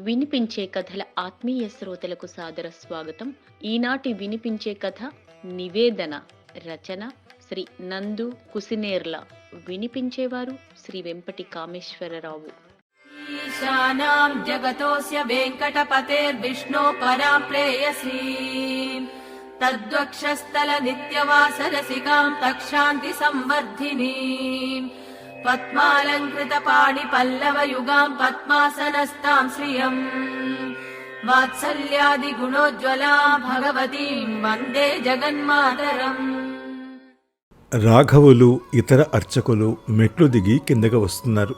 వినిపించే కథల ఆత్మీయ శ్రోతలకు సాదర స్వాగతం. ఈనాటి వినిపించే కథ నివేదన రచన శ్రీ నందు కుసినేర్ల. వినిపించేవారు శ్రీ వెంపటి కామేశ్వరరావు. జగతోస్య వెంకటపతేర్విష్ణో పరాం ప్రేయసీ. తద్వక్షస్థల నిత్యవాసరసికాం తక్షాంతి సంవర్ధినీ. పద్మాలంకృత పాణి పల్లవయుగాం పద్మాసనస్తాం శ్రియం వాత్సల్యాది గుణోజ్వలా భగవతీ వందే జగన్మాతరం రాఘవులు ఇతర అర్చకులు మెట్లు దిగి కిందకు వస్తున్నారు.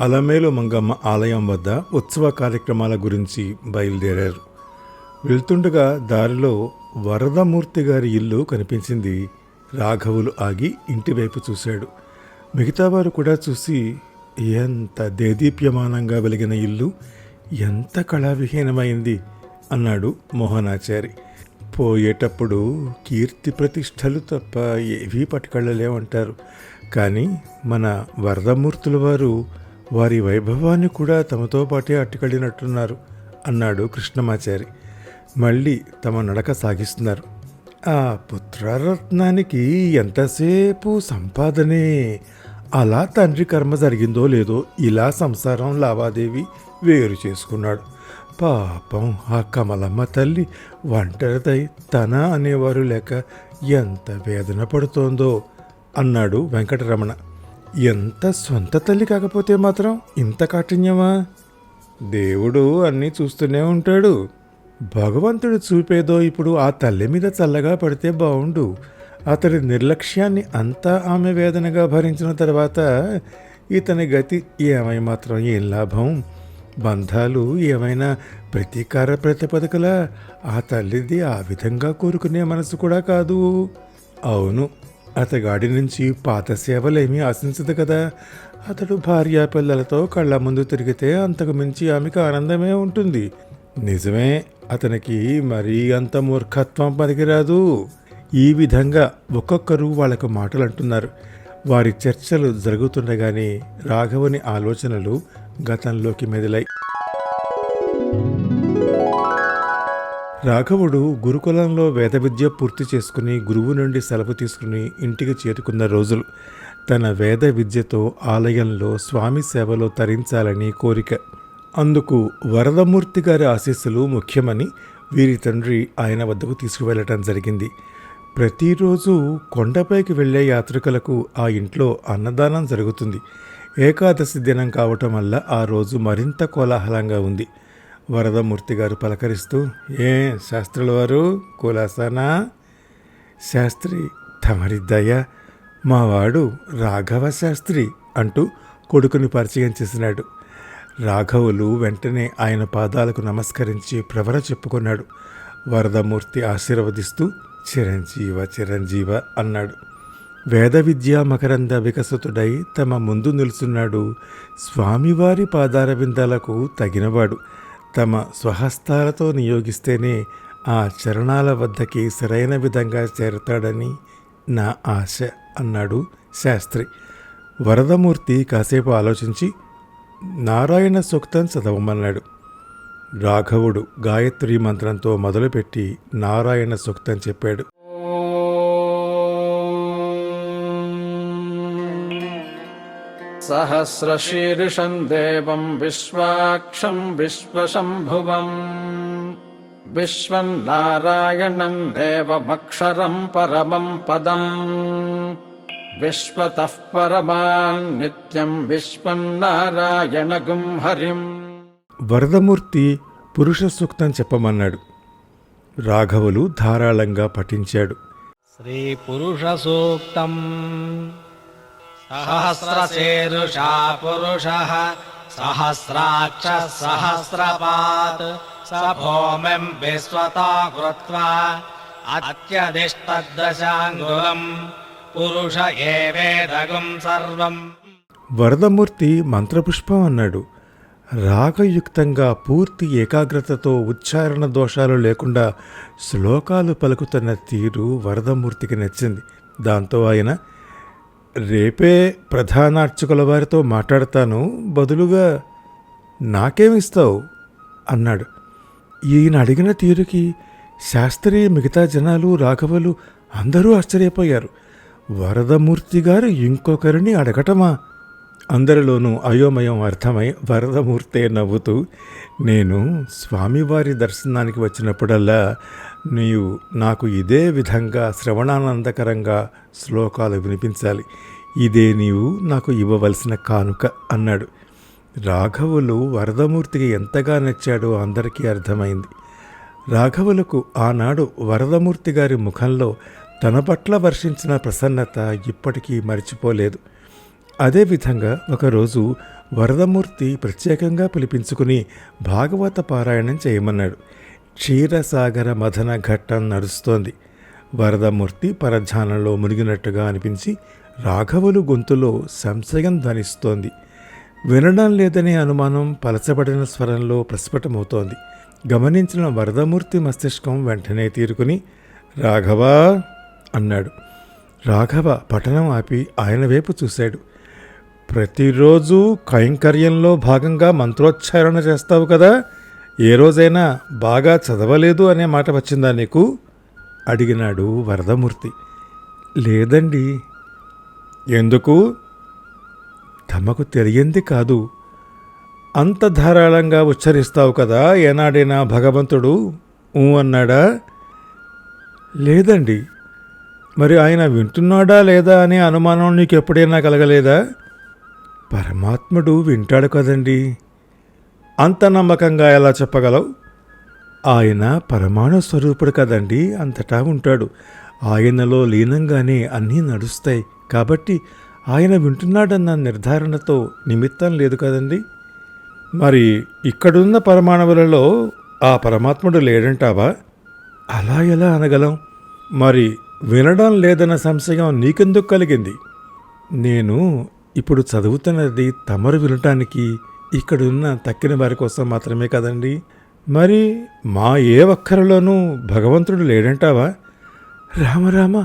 అలమేలు మంగమ్మ ఆలయం వద్ద ఉత్సవ కార్యక్రమాల గురించి బయలుదేరారు. వెళ్తుండగా దారిలో వరదమూర్తి గారి ఇల్లు కనిపించింది. రాఘవులు ఆగి ఇంటివైపు చూశాడు. మిగతా వారు కూడా చూసి ఎంత దేదీప్యమానంగా వెలిగిన ఇల్లు ఎంత కళావిహీనమైంది అన్నాడు మోహనాచారి. పోయేటప్పుడు కీర్తి ప్రతిష్టలు తప్ప ఏవీ పట్టుకెళ్ళలేమంటారు కానీ మన వరదమూర్తుల వారు వారి వైభవాన్ని కూడా తమతో పాటే అట్టుకెళ్ళినట్టున్నారు అన్నాడు కృష్ణమాచారి. మళ్ళీ తమ నడక సాగిస్తున్నారు. ఆ పుత్రరత్నానికి ఎంతసేపు సంపాదనే అలా తండ్రి కర్మ జరిగిందో లేదో ఇలా సంసారం లావాదేవి వేరు చేసుకున్నాడు. పాపం ఆ కమలమ్మ తల్లి ఒంటరిదై తన అనేవారు లేక ఎంత వేదన పడుతోందో అన్నాడు వెంకటరమణ. ఎంత సొంత తల్లి కాకపోతే మాత్రం ఇంత కాఠిన్యమా? దేవుడు అన్నీ చూస్తూనే ఉంటాడు. భగవంతుడు చూపేదో ఇప్పుడు ఆ తల్లి మీద చల్లగా పడితే బాగుండు అతడి నిర్లక్ష్యాన్ని అంతా ఆమె వేదనగా భరించిన తర్వాత ఇతని గతి ఏమై మాత్రం ఏం లాభం? బంధాలు ఏమైనా ప్రతీకార ప్రతిపదకల ఆ తల్లిది ఆ విధంగా కోరుకునే మనసు కూడా కాదు. అవును అతగాడి నుంచి పాత సేవలేమీ ఆశించదు కదా. అతడు భార్యా పిల్లలతో కళ్ళ ముందు తిరిగితే అంతకు మించి ఆమెకు ఆనందమే ఉంటుంది. నిజమే అతనికి మరీ అంత మూర్ఖత్వం పనికిరాదు. ఈ విధంగా ఒక్కొక్కరు వాళ్ళకు మాటలు అంటున్నారు వారి చర్చలు జరుగుతుండగానే రాఘవుని ఆలోచనలు గతంలోకి మెదిలాయి. రాఘవుడు గురుకులంలో వేద విద్య పూర్తి చేసుకుని గురువు నుండి సెలవు తీసుకుని ఇంటికి చేరుకున్న రోజులు. తన వేద విద్యతో ఆలయంలో స్వామి సేవలో తరించాలని కోరిక. అందుకు వరదమూర్తి గారి ఆశీస్సులు ముఖ్యమని వీరి తండ్రి ఆయన వద్దకు తీసుకువెళ్ళటం జరిగింది. ప్రతిరోజు కొండపైకి వెళ్ళే యాత్రికులకు ఆ ఇంట్లో అన్నదానం జరుగుతుంది. ఏకాదశి దినం కావటం వల్ల ఆ రోజు మరింత కోలాహలంగా ఉంది. వరదమూర్తి గారు పలకరిస్తూ ఏ శాస్త్రుల వారు కులాసానా? శాస్త్రి తమరి దయ మావాడు రాఘవ శాస్త్రి అంటూ కొడుకుని పరిచయం చేసినాడు. రాఘవులు వెంటనే ఆయన పాదాలకు నమస్కరించి ప్రవర చెప్పుకున్నాడు. వరదమూర్తి ఆశీర్వదిస్తూ చిరంజీవ చిరంజీవ అన్నాడు. వేద విద్యా మకరంద వికసితుడై తమ ముందు నిలుచున్నాడు. స్వామివారి పాదార విందాలకు తగినవాడు. తమ స్వహస్తాలతో నియోగిస్తేనే ఆ చరణాల వద్దకి సరైన విధంగా చేరతాడని నా ఆశ అన్నాడు శాస్త్రి. వరదమూర్తి కాసేపు ఆలోచించి నారాయణ సూక్తం చదవమన్నాడు. రాఘవుడు గాయత్రి మంత్రంతో మొదలుపెట్టి నారాయణ సూక్తం చెప్పాడు. సహస్రశీర్షం దేవం విశ్వాక్షం విశ్వశంభువం. విశ్వం నారాయణం దేవమక్షరం పరమం పదం. విశ్వత పరమాన్ నిత్యం విశ్వం నారాయణగుం హరిం. వరదమూర్తి పురుష సూక్తం చెప్పమన్నాడు. రాఘవులు ధారాళంగా పఠించాడు. శ్రీ పురుష సూక్తం. సహస్రశేరుషా పురుష సహస్రాక్ష సహస్రపాత్ సభోమం విశ్వతా కృత్వా అత్యధిష్టదశాంగులం పురుష ఏవేదగుం సర్వం. వరదమూర్తి మంత్రపుష్పం అన్నాడు. రాగయుక్తంగా పూర్తి ఏకాగ్రతతో ఉచ్చారణ దోషాలు లేకుండా శ్లోకాలు పలుకుతున్న తీరు వరదమూర్తికి నచ్చింది. దాంతో ఆయన రేపే ప్రధానార్చకుల వారితో మాట్లాడతాను. బదులుగా నాకేమిస్తావు అన్నాడు. ఈయన అడిగిన తీరుకి శాస్త్రి మిగతా జనాలు రాఘవలు అందరూ ఆశ్చర్యపోయారు. వరదమూర్తి గారు ఇంకొకరిని అడగటమా? అందరిలోనూ అయోమయం అర్థమై వరదమూర్తే నవ్వుతూ నేను స్వామివారి దర్శనానికి వచ్చినప్పుడల్లా నీవు నాకు ఇదే విధంగా శ్రవణానందకరంగా శ్లోకాలు వినిపించాలి. ఇదే నీవు నాకు ఇవ్వవలసిన కానుక అన్నాడు. రాఘవులు వరదమూర్తికి ఎంతగా నచ్చాడో అందరికీ అర్థమైంది. రాఘవులకు ఆనాడు వరదమూర్తి గారి ముఖంలో తన పట్ల వర్షించిన ప్రసన్నత ఇప్పటికీ మరిచిపోలేదు. అదేవిధంగా ఒకరోజు వరదమూర్తి ప్రత్యేకంగా పిలిపించుకుని భాగవత పారాయణం చేయమన్నాడు. క్షీరసాగర మథన ఘట్టం నడుస్తోంది. వరదమూర్తి పరధ్యానంలో మునిగినట్టుగా అనిపించి రాఘవులు గొంతులో సంశయం ధ్వనిస్తోంది. వినడం లేదనే అనుమానం పలచబడిన స్వరంలో ప్రస్ఫుటమవుతోంది. గమనించిన వరదమూర్తి మస్తిష్కం వెంటనే తీరుకుని రాఘవా అన్నాడు. రాఘవ పఠనం ఆపి ఆయన వైపు చూశాడు. ప్రతిరోజు కైంకర్యంలో భాగంగా మంత్రోచ్చారణ చేస్తావు కదా? ఏ రోజైనా బాగా చదవలేదు అనే మాట వచ్చిందా నీకు? అడిగినాడు వరదమూర్తి. లేదండి. ఎందుకు? తమకు తెలియంది కాదు. అంత ధారాళంగా ఉచ్చరిస్తావు కదా ఏనాడైనా భగవంతుడు? ఊ అన్నాడా? లేదండి. మరి ఆయన వింటున్నాడా లేదా అనే అనుమానం నీకు ఎప్పుడైనా కలగలేదా? పరమాత్ముడు వింటాడు కదండి. అంత నమ్మకంగా ఎలా చెప్పగలవు? ఆయన పరమాణు స్వరూపుడు కదండి అంతటా ఉంటాడు. ఆయనలో లీనంగానే అన్నీ నడుస్తాయి. కాబట్టి ఆయన వింటున్నాడన్న నిర్ధారణతో నిమిత్తం లేదు కదండి. మరి ఇక్కడున్న పరమాణువులలో ఆ పరమాత్ముడు లేడంటావా? అలా ఎలా అనగలం? మరి వినడం లేదన్న సంశయం నీకెందుకు కలిగింది? నేను ఇప్పుడు చదువుతున్నది తమరు వినటానికి ఇక్కడున్న తక్కిన వారి కోసం మాత్రమే కదండి. మరి మా ఏ ఒక్కరిలోనూ భగవంతుడు లేడంటావా? రామరామ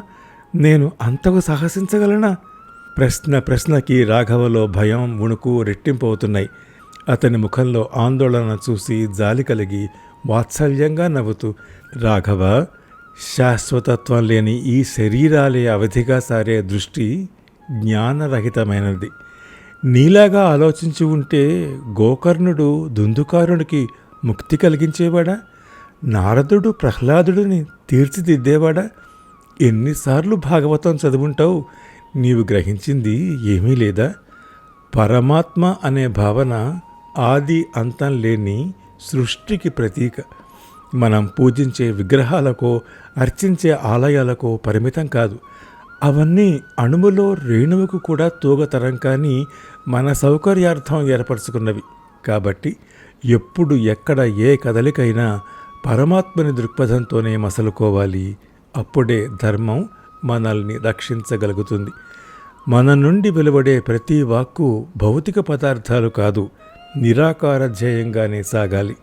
నేను అంతకు సాహసించగలనా? ప్రశ్న ప్రశ్నకి రాఘవలో భయం వణుకు రెట్టింపు అవుతున్నాయి. అతని ముఖంలో ఆందోళన చూసి జాలి కలిగి వాత్సల్యంగా నవ్వుతూ రాఘవ శాశ్వతత్వం లేని ఈ శరీరాలే అవధిగా సారే దృష్టి జ్ఞానరహితమైనది. నీలాగా ఆలోచించి ఉంటే గోకర్ణుడు దుందుకారునికి ముక్తి కలిగించేవాడా? నారదుడు ప్రహ్లాదుడిని తీర్చిదిద్దేవాడా? ఎన్నిసార్లు భాగవతం చదువుంటావు? నీవు గ్రహించింది ఏమీ లేదా? పరమాత్మ అనే భావన ఆది అంతం లేని సృష్టికి ప్రతీక. మనం పూజించే విగ్రహాలకో అర్చించే ఆలయాలకో పరిమితం కాదు. అవన్నీ అణువులో రేణువుకు కూడా తూగతరం కానీ మన సౌకర్యార్థం ఏర్పరచుకున్నవి. కాబట్టి ఎప్పుడు ఎక్కడ ఏ కదలికైనా పరమాత్మని దృక్పథంతోనే మసలుకోవాలి. అప్పుడే ధర్మం మనల్ని రక్షించగలుగుతుంది. మన నుండి వెలువడే ప్రతి వాక్కు భౌతిక పదార్థాలు కాదు నిరాకార ధ్యేయంగానే సాగాలి.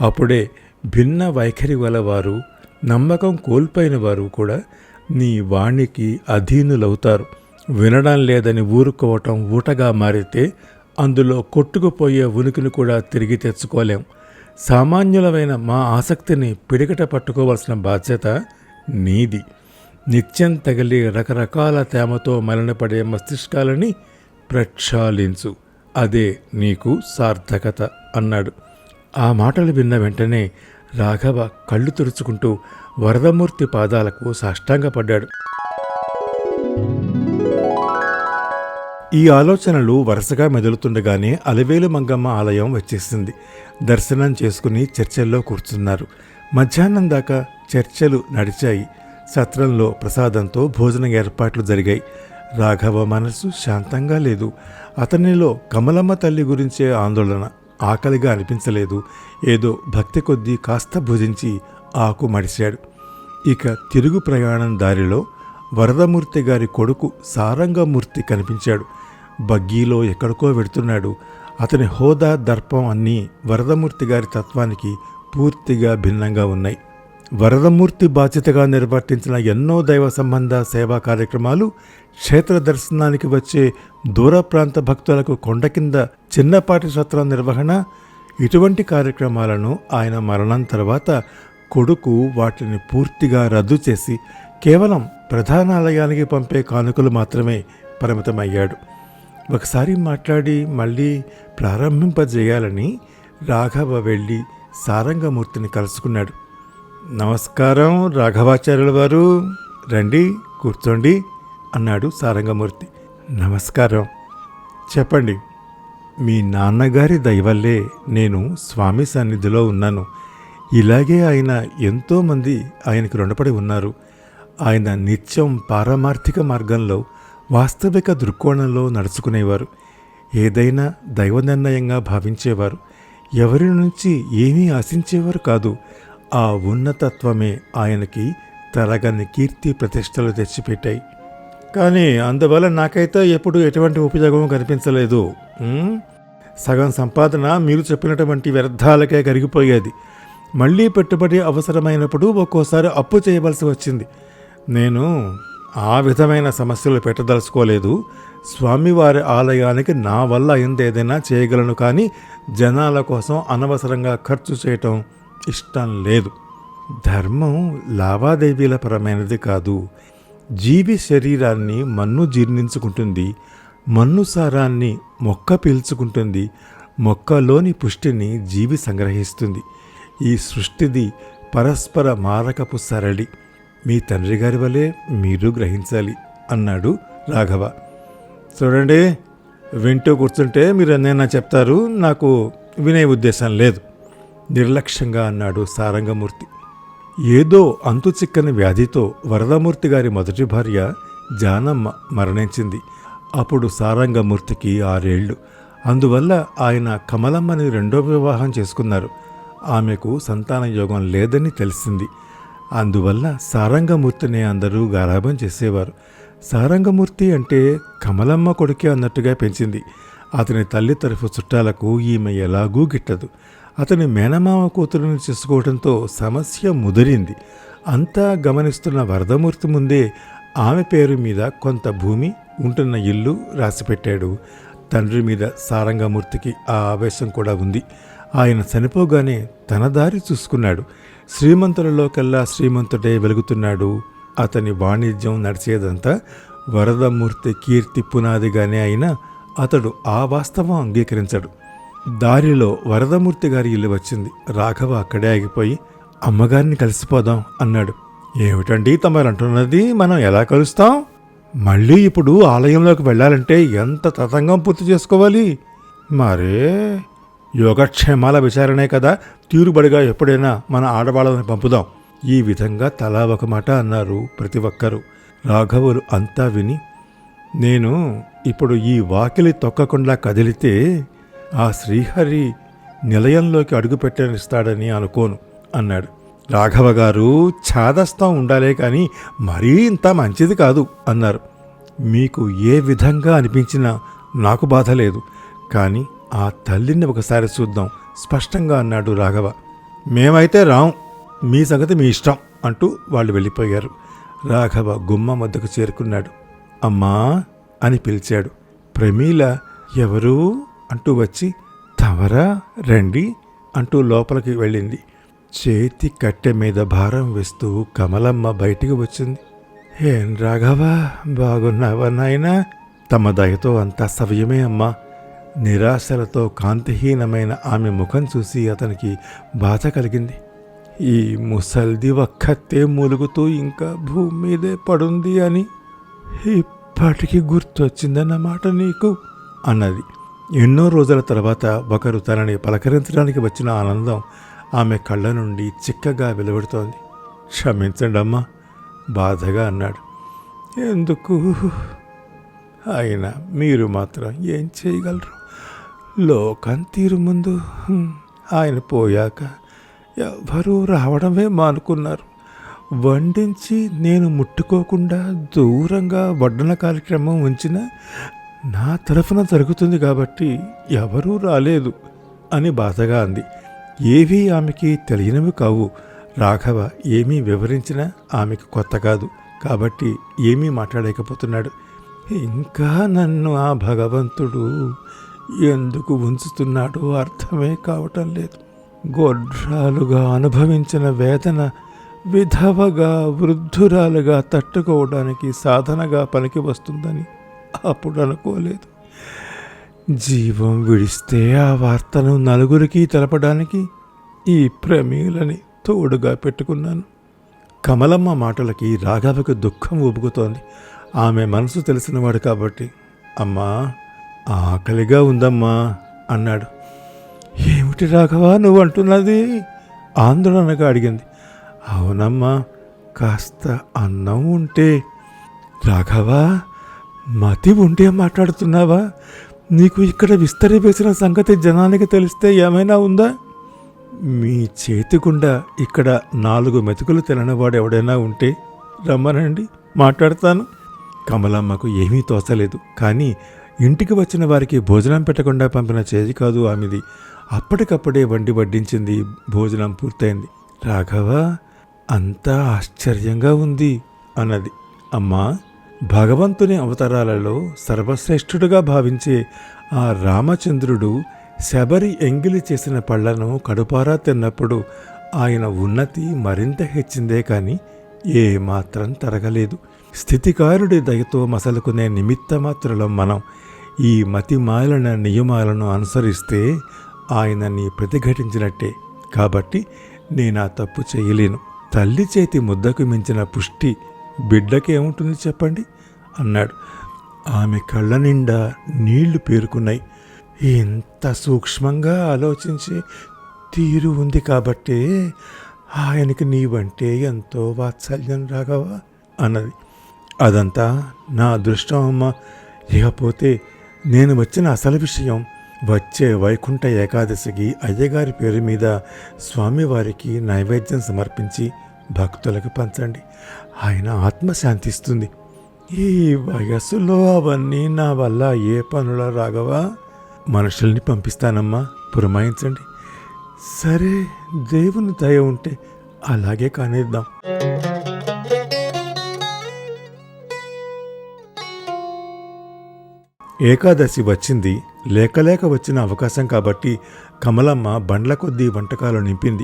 అప్పుడే భిన్న వైఖరి గలవారు నమ్మకం కోల్పోయిన వారు కూడా నీ వాణికి అధీనులవుతారు. వినడం లేదని ఊరుకోవటం ఊటగా మారితే అందులో కొట్టుకుపోయే ఉనికిని కూడా తిరిగి తెచ్చుకోలేం. సామాన్యులమైన మా ఆసక్తిని పిడికట పట్టుకోవలసిన బాధ్యత నీది. నిత్యం తగిలి రకరకాల తేమతో మలినపడే మస్తిష్కాలని ప్రక్షాళించు. అదే నీకు సార్థకత అన్నాడు. ఆ మాటలు విన్న వెంటనే రాఘవ కళ్ళు తుడుచుకుంటూ వరదమూర్తి పాదాలకు సాష్టాంగపడ్డాడు. ఈ ఆలోచనలు వరుసగా మెదులుతుండగానే అలవేలు మంగమ్మ ఆలయం వచ్చేసింది. దర్శనం చేసుకుని చర్చల్లో కూర్చున్నారు. మధ్యాహ్నం దాకా చర్చలు నడిచాయి. సత్రంలో ప్రసాదంతో భోజనం ఏర్పాట్లు జరిగాయి. రాఘవ మనసు శాంతంగా లేదు. అతనిలో కమలమ్మ తల్లి గురించే ఆందోళన ఆకలిగా అనిపించలేదు. ఏదో భక్తి కొద్దీ కాస్త భుజించి ఆకు మడిశాడు. ఇక తిరుగు ప్రయాణం దారిలో వరదమూర్తి గారి కొడుకు సారంగమూర్తి కనిపించాడు. బగ్గీలో ఎక్కడికో వెడుతున్నాడు. అతని హోదా దర్పం అన్నీ వరదమూర్తి గారి తత్వానికి పూర్తిగా భిన్నంగా ఉన్నాయి. వరదమూర్తి బాధ్యతగా నిర్వర్తించిన ఎన్నో దైవ సంబంధ సేవా కార్యక్రమాలు క్షేత్ర దర్శనానికి వచ్చే దూర ప్రాంత భక్తులకు కొండ కింద చిన్నపాటి సత్రం నిర్వహణ ఇటువంటి కార్యక్రమాలను ఆయన మరణం తర్వాత కొడుకు వాటిని పూర్తిగా రద్దు చేసి కేవలం ప్రధానాలయానికి పంపే కానుకలు మాత్రమే పరిమితమయ్యాడు. ఒకసారి మాట్లాడి మళ్ళీ ప్రారంభింపజేయాలని రాఘవ వెళ్ళి సారంగమూర్తిని కలుసుకున్నాడు. నమస్కారం రాఘవాచార్యుల వారు. రండి కూర్చోండి అన్నాడు సారంగమూర్తి. నమస్కారం. చెప్పండి మీ నాన్నగారి దయవల్లే నేను స్వామి సన్నిధిలో ఉన్నాను. ఇలాగే ఆయన ఎంతోమంది ఆయనకు రుణపడి ఉన్నారు. ఆయన నిత్యం పారమార్థిక మార్గంలో వాస్తవిక దృక్కోణంలో నడుచుకునేవారు. ఏదైనా దైవ నిర్ణయంగా భావించేవారు. ఎవరి నుంచి ఏమీ ఆశించేవారు కాదు. ఆ ఉన్నతత్వమే ఆయనకి తరగని కీర్తి ప్రతిష్టలు తెచ్చిపెట్టాయి. కానీ అందువల్ల నాకైతే ఎప్పుడు ఎటువంటి ఉపయోగం కనిపించలేదు. సగం సంపాదన మీరు చెప్పినటువంటి వ్యర్థాలకే కరిగిపోయేది. మళ్ళీ పెట్టుబడి అవసరమైనప్పుడు ఒక్కోసారి అప్పు చేయవలసి వచ్చింది. నేను ఆ విధమైన సమస్యలు పెట్టదలుచుకోలేదు. స్వామివారి ఆలయానికి నా వల్ల అయింది ఏదైనా చేయగలను కానీ జనాల కోసం అనవసరంగా ఖర్చు చేయటం ఇష్టం లేదు. ధర్మం లావాదేవీల పరమైనది కాదు. జీవి శరీరాన్ని మన్ను జీర్ణించుకుంటుంది. మన్ను సారాన్ని మొక్క పీల్చుకుంటుంది. మొక్కలోని పుష్టిని జీవి సంగ్రహిస్తుంది. ఈ సృష్టిది పరస్పర మారకపు సరళి. మీ తండ్రి గారి వలె మీరు గ్రహించాలి అన్నాడు రాఘవ. చూడండి వింటూ కూర్చుంటే మీరు ఎన్నైనా చెప్తారు నాకు వినే ఉద్దేశం లేదు నిర్లక్ష్యంగా అన్నాడు సారంగమూర్తి. ఏదో అంతు చిక్కని వ్యాధితో వరదమూర్తి గారి మొదటి భార్య జానమ్మ మరణించింది. అప్పుడు సారంగమూర్తికి ఆరేళ్ళు. అందువల్ల ఆయన కమలమ్మని రెండో వివాహం చేసుకున్నారు. ఆమెకు సంతాన యోగం లేదని తెలిసింది. అందువల్ల సారంగమూర్తిని అందరూ గారాభం చేసేవారు. సారంగమూర్తి అంటే కమలమ్మ కొడుకే అన్నట్టుగా పెంచింది. అతని తల్లి తరఫు చుట్టాలకు ఈమె ఎలాగూ గిట్టదు. అతని మేనమామ కూతురుని చేసుకోవడంతో సమస్య ముదిరింది. అంతా గమనిస్తున్న వరదమూర్తి ముందే ఆమె పేరు మీద కొంత భూమి ఉంటున్న ఇల్లు రాసిపెట్టాడు. తండ్రి మీద సారంగమూర్తికి ఆ ఆవేశం కూడా ఉంది. ఆయన చనిపోగానే తన దారి చూసుకున్నాడు. శ్రీమంతులలోకెల్లా శ్రీమంతుడే వెలుగుతున్నాడు. అతని వాణిజ్యం నడిచేదంతా వరదమూర్తి కీర్తి పునాదిగానే అయినా అతడు ఆ వాస్తవం అంగీకరించడు. దారిలో వరదమూర్తి గారి ఇల్లు వచ్చింది. రాఘవ అక్కడే ఆగిపోయి అమ్మగారిని కలిసిపోదాం అన్నాడు. ఏమిటండి తమరంటున్నది మనం ఎలా కలుస్తాం? మళ్ళీ ఇప్పుడు ఆలయంలోకి వెళ్ళాలంటే ఎంత తతంగం పూర్తి చేసుకోవాలి? మరే యోగక్షేమాల విచారణే కదా తీరుబడిగా ఎప్పుడైనా మన ఆడవాళ్ళని పంపుదాం. ఈ విధంగా తలా ఒక మాట అన్నారు ప్రతి ఒక్కరూ. రాఘవులు అంతా విని నేను ఇప్పుడు ఈ వాకిలి తొక్కకుండా కదిలితే ఆ శ్రీహరి నిలయంలోకి అడుగుపెట్టనిస్తాడని అనుకోను అన్నాడు. రాఘవ గారు ఛాదస్తం ఉండాలే కానీ మరీ ఇంత మంచిది కాదు అన్నారు. మీకు ఏ విధంగా అనిపించినా నాకు బాధ లేదు. కానీ ఆ తల్లిని ఒకసారి చూద్దాం. స్పష్టంగా అన్నాడు రాఘవ. మేమైతే రాం మీ సంగతి మీ ఇష్టం అంటూ వాళ్ళు వెళ్ళిపోయారు. రాఘవ గుమ్మ వద్దకు చేరుకున్నాడు. అమ్మా అని పిలిచాడు. ప్రమీల ఎవరు? అంటూ వచ్చి తవరా రండి అంటూ లోపలికి వెళ్ళింది. చేతి కట్టె మీద భారం వేస్తూ కమలమ్మ బయటికి వచ్చింది. ఏం రాఘవా బాగున్నావా నాయనా? తమ దయతో అంతా సవ్యమే అమ్మా. నిరాశలతో కాంతిహీనమైన ఆమె ముఖం చూసి అతనికి బాధ కలిగింది. ఈ ముసల్ది ఒక్కతే మూలుగుతూ ఇంకా భూమి మీదే పడుంది అని ఇప్పటికి గుర్తొచ్చిందన్నమాట నీకు? అన్నది. ఎన్నో రోజుల తర్వాత ఒకరు తనని పలకరించడానికి వచ్చిన ఆనందం ఆమె కళ్ళ నుండి చిక్కగా వెలువడుతోంది. క్షమించండి అమ్మా బాధగా అన్నాడు. ఎందుకు? అయినా మీరు మాత్రం ఏం చేయగలరు? లోకం తీరు ముందు. ఆయన పోయాక ఎవరూ రావడమే మానుకున్నారు. వండించి నేను ముట్టుకోకుండా దూరంగా వడ్డన కార్యక్రమం ఉంచిన నా తరఫున జరుగుతుంది కాబట్టి ఎవరూ రాలేదు అని బాధగా అంది. ఏవీ ఆమెకి తెలియనివి కావు. రాఘవ ఏమీ వివరించినా ఆమెకు కొత్త కాదు. కాబట్టి ఏమీ మాట్లాడలేకపోతున్నాడు. ఇంకా నన్ను ఆ భగవంతుడు ఎందుకు ఉంచుతున్నాడో అర్థమే కావటం లేదు. గొడ్రాలుగా అనుభవించిన వేదన విధవగా వృద్ధురాలుగా తట్టుకోవడానికి సాధనగా పనికి వస్తుందని అప్పుడు అనుకోలేదు. జీవం విడిస్తే ఆ వార్తను నలుగురికి తెలపడానికి ఈ ప్రమీలని తోడుగా పెట్టుకున్నాను. కమలమ్మ మాటలకి రాఘవకు దుఃఖం ఊపుకుతోంది. ఆమె మనసు తెలిసినవాడు కాబట్టి అమ్మా ఆకలిగా ఉందమ్మా అన్నాడు. ఏమిటి రాఘవ నువ్వు అంటున్నది? ఆందోళనగా అడిగింది. అవునమ్మా కాస్త అన్నం ఉంటే. రాఘవా మతి ఉంటే మాట్లాడుతున్నావా? నీకు ఇక్కడ విస్తరి వేసిన సంగతి జనానికి తెలిస్తే ఏమైనా ఉందా? మీ చేతికుండా ఇక్కడ నాలుగు మెతుకులు తిననివాడు ఎవడైనా ఉంటే రమ్మనండి మాట్లాడతాను. కమలమ్మకు ఏమీ తోచలేదు కానీ ఇంటికి వచ్చిన వారికి భోజనం పెట్టకుండా పంపిన చేతి కాదు ఆమెది. అప్పటికప్పుడే వండి వడ్డించింది. భోజనం పూర్తయింది. రాఘవ అంతా ఆశ్చర్యంగా ఉంది అన్నది. అమ్మా భగవంతుని అవతారాలలో సర్వశ్రేష్ఠుడుగా భావించే ఆ రామచంద్రుడు శబరి ఎంగిలి చేసిన పళ్ళను కడుపారా తిన్నప్పుడు ఆయన ఉన్నతి మరింత హెచ్చిందే కాని ఏమాత్రం తరగలేదు. స్థితికారుడి దయతో మసలుకునే నిమిత్త మాత్రలో మనం ఈ మతిమాలిన నియమాలను అనుసరిస్తే ఆయనని ప్రతిఘటించినట్టే కాబట్టి నేను ఆ తప్పు చేయలేను. తల్లి చేతి ముద్దకు మించిన పుష్టి బిడ్డకేముంటుంది చెప్పండి? అన్నాడు. ఆమె కళ్ళ నిండా నీళ్ళు పేరుకున్నాయి. ఇంత సూక్ష్మంగా ఆలోచించి తీరు ఉంది కాబట్టే ఆయనకి నీవంటే ఎంతో వాత్సల్యం రాగవా అన్నది. అదంతా నా అదృష్టం అమ్మ. ఇకపోతే నేను వచ్చిన అసలు విషయం వచ్చే వైకుంఠ ఏకాదశికి అయ్యగారి పేరు మీద స్వామివారికి నైవేద్యం సమర్పించి భక్తులకు పంచండి. ఆయన ఆత్మశాంతి ఇస్తుంది ఈ వయస్సులో అవన్నీ నా వల్ల ఏ పనుల రాగవా మనుషుల్ని పంపిస్తానమ్మా. పురమాయించండి. సరే దేవుని దయ ఉంటే అలాగే కానిద్దాం. ఏకాదశి వచ్చింది లేకలేక వచ్చిన అవకాశం కాబట్టి కమలమ్మ బండ్ల కొద్దీ వంటకాలు నింపింది.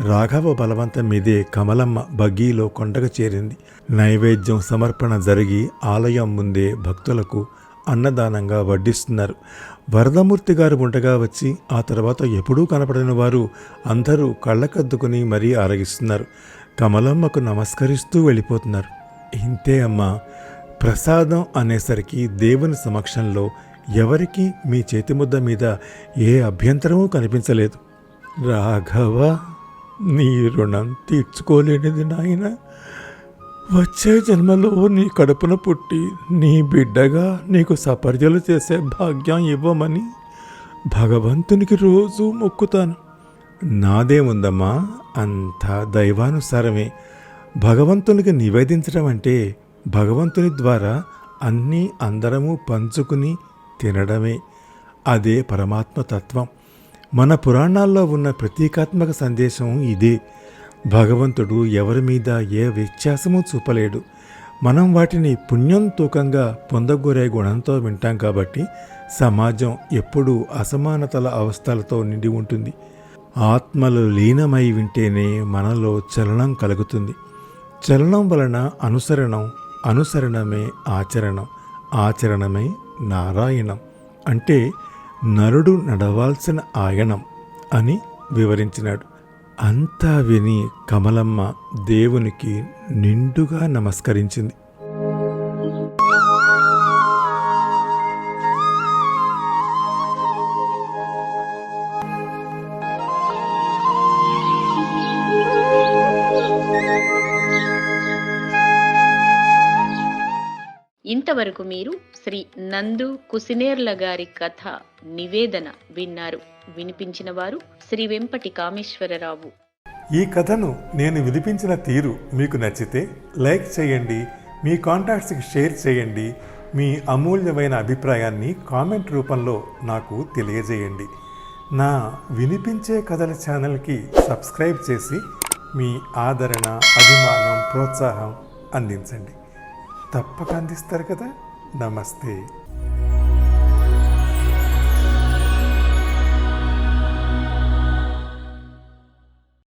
రాఘవ బలవంతం మీదే కమలమ్మ బగ్గీలో కొండకు చేరింది. నైవేద్యం సమర్పణ జరిగి ఆలయం ముందే భక్తులకు అన్నదానంగా వడ్డిస్తున్నారు. వరదమూర్తి గారు ఉండగా వచ్చి ఆ తర్వాత ఎప్పుడూ కనపడిన వారు అందరూ కళ్ళకద్దుకుని మరీ ఆరగిస్తున్నారు. కమలమ్మకు నమస్కరిస్తూ వెళ్ళిపోతున్నారు. ఇంతే అమ్మా ప్రసాదం అనేసరికి దేవుని సమక్షంలో ఎవరికి మీ చేతి ముద్ద మీద ఏ అభ్యంతరమూ కనిపించలేదు. రాఘవ నీ రుణం తీర్చుకోలేనిది నాయన. వచ్చే జన్మలో నీ కడుపున పుట్టి నీ బిడ్డగా నీకు సపర్యలు చేసే భాగ్యం ఇవ్వమని భగవంతునికి రోజు మొక్కుతాను. నాదేముందమ్మా? అంతా దైవానుసారమే. భగవంతునికి నివేదించడం అంటే భగవంతుని ద్వారా అన్నీ అందరము పంచుకుని తినడమే. అదే పరమాత్మ తత్వం. మన పురాణాల్లో ఉన్న ప్రతీకాత్మక సందేశం ఇదే. భగవంతుడు ఎవరి మీద ఏ వ్యత్యాసము చూపలేడు. మనం వాటిని పుణ్యం తూకంగా పొందగోరే గుణంతో వింటాం కాబట్టి సమాజం ఎప్పుడూ అసమానతల అవస్థలతో నిండి ఉంటుంది. ఆత్మలు లీనమై వింటేనే మనలో చలనం కలుగుతుంది. చలనం వలన అనుసరణం అనుసరణమే ఆచరణం ఆచరణమే నారాయణం. అంటే నరుడు నడవాల్సిన ఆయనం అని వివరించినాడు. అంతా విని కమలమ్మ దేవునికి నిండుగా నమస్కరించింది. ఇంతవరకు మీరు శ్రీ నందు కుసినేర్ల గారి కథ నివేదన విన్నారు. వినిపించిన వారు శ్రీ వెంపటి కామేశ్వరరావు. ఈ కథను నేను వినిపించిన తీరు మీకు నచ్చితే లైక్ చేయండి మీ కాంటాక్ట్స్కి షేర్ చేయండి మీ అమూల్యమైన అభిప్రాయాన్ని కామెంట్ రూపంలో నాకు తెలియజేయండి. నా వినిపించే కథల ఛానల్కి సబ్స్క్రైబ్ చేసి మీ ఆదరణ అభిమానం ప్రోత్సాహం అందించండి. తప్పక అందిస్తారు కదా. నమస్తే.